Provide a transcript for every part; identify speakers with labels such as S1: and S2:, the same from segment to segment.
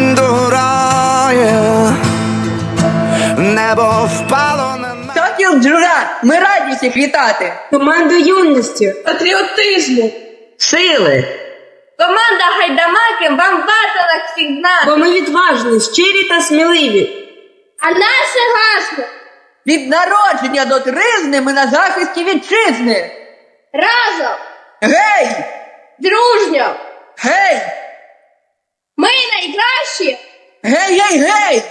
S1: камінь догорає, небо впало на.
S2: Сокіл Джура, ми раді всіх вітати.
S3: Команда юності,
S2: Патріотизму, сили.
S4: Команда Гайдамаків вам на всіх знати.
S3: бо ми відважні, щирі та сміливі.
S4: А наше гасло
S2: Від народження до тризни ми на захисті вітчизни.
S4: разом,
S2: Гей!
S4: дружньо.
S2: Гей!
S4: Ми.
S2: Гей, гей, гей!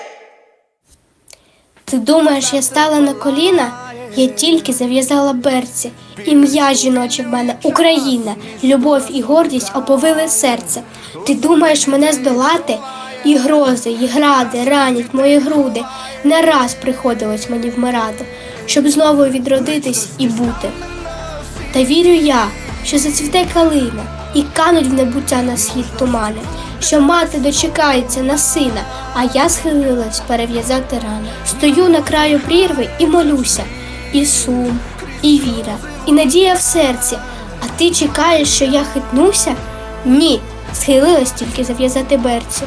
S5: Ти думаєш, я стала на коліна? Я тільки зав'язала берці. Ім'я жіноче в мене Україна, любов і гордість оповили серце. Ти думаєш мене здолати? І грози, і гради ранять мої груди. Не раз приходилось мені вмирати, щоб знову відродитись і бути. Та вірю я, що зацвіте калина і кануть в небуття на схід тумани, що мати дочекається на сина, а я схилилась перев'язати рани. Стою на краю прірви і молюся, і сум, і віра, і надія в серці. А ти чекаєш, що я хитнуся? Ні, схилилась тільки зав'язати берці.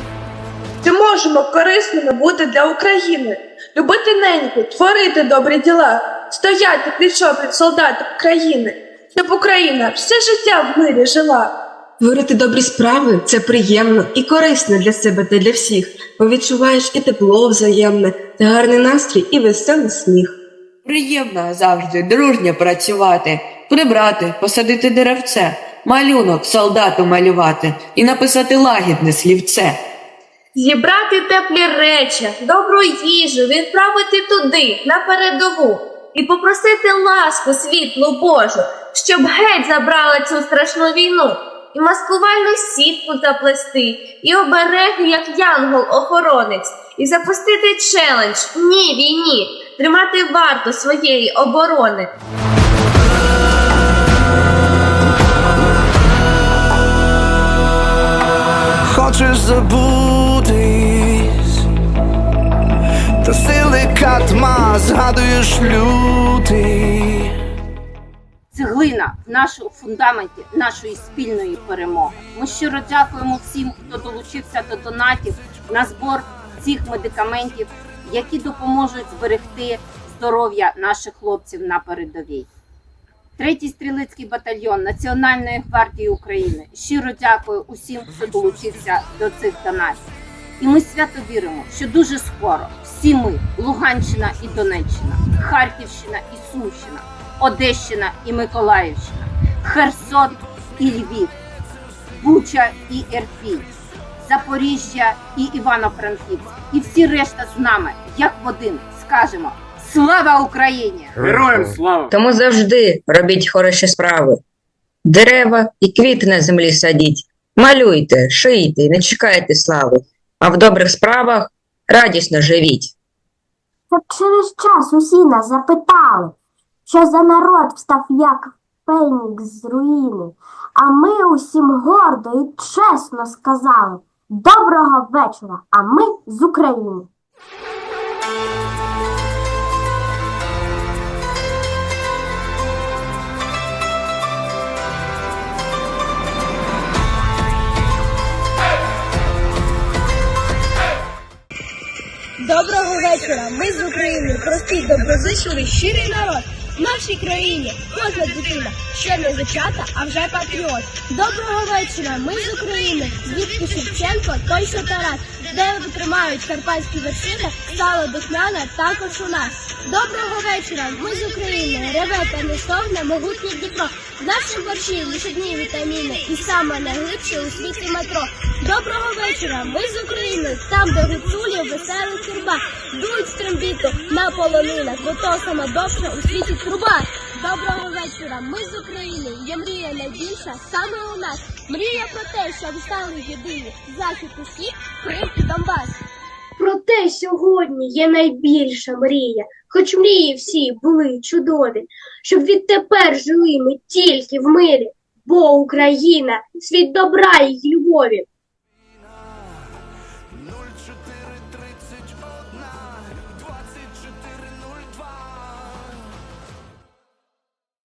S6: Чи можемо корисними бути для України, любити неньку, творити добрі діла, стояти пліч опліч солдатам України, щоб Україна все життя в мирі жила.
S3: Творити добрі справи це приємно і корисно для себе та для всіх, бо відчуваєш і тепло взаємне, та гарний настрій і веселий сміх.
S7: Приємно завжди дружньо працювати, прибрати, посадити деревце, малюнок солдату малювати і написати лагідне слівце.
S4: Зібрати теплі речі, добру їжу, відправити туди, на передову, і попросити ласку світлу Божу, щоб геть забрала цю страшну війну, і маскувальну сітку заплести, і обереги, як янгол-охоронець, і запустити челендж ні війні, тримати варту своєї оборони.
S1: Хочеш забутись, та сили катма згадуєш лютий.
S8: Цеглина в нашому фундаменті нашої спільної перемоги. Ми щиро дякуємо всім, хто долучився до донатів на збор цих медикаментів, які допоможуть зберегти здоров'я наших хлопців на передовій. Третій стрілецький батальйон Національної гвардії України щиро дякую усім, хто долучився до цих донатів. І ми свято віримо, що дуже скоро всі ми, Луганщина і Донеччина, Харківщина і Сумщина, Одещина і Миколаївщина, Херсон і Львів, Буча і Ірпінь, Запоріжжя і Івано-Франківськ, і всі решта з нами, як в один, скажемо Слава Україні!
S9: Героям слава!
S10: Тому завжди робіть хороші справи. Дерева і квіти на землі садіть, малюйте, шийте не чекайте слави, а в добрих справах радісно живіть.
S11: Щоб через час усі нас запитали, що за народ встав як фенікс з руїни, а ми усім гордо і чесно сказали Доброго вечора, а ми з України.
S4: Доброго вечора. Ми з України. Простий, доброзичливий, щирий народ. В нашій країні кожна дитина ще не зачата, а вже патріот. Доброго вечора. Ми з України. Звідки Шевченко, той що Тарас, де тримають карпатські вершини, стало духмяне також у нас. Доброго вечора. Ми з України. Реве та не стогне могутнє Дніпро. В нашому борщі лише дні вітаміни і саме найглибше у світі метро. Доброго вечора. Ми з України. Там, де гуцулі веселих турба. Дують стрембіту на полонинах, бо то сама довша у світі труба. Доброго вечора. Ми з України. Є мрія найбільша саме у нас. Мрія про те, щоб стали єдині. Захід усіх, Крим і Донбас. Проте сьогодні є найбільша мрія, хоч мрії всі були чудові, щоб відтепер жили ми тільки в мирі, бо Україна світ добра і любові тридцять одна.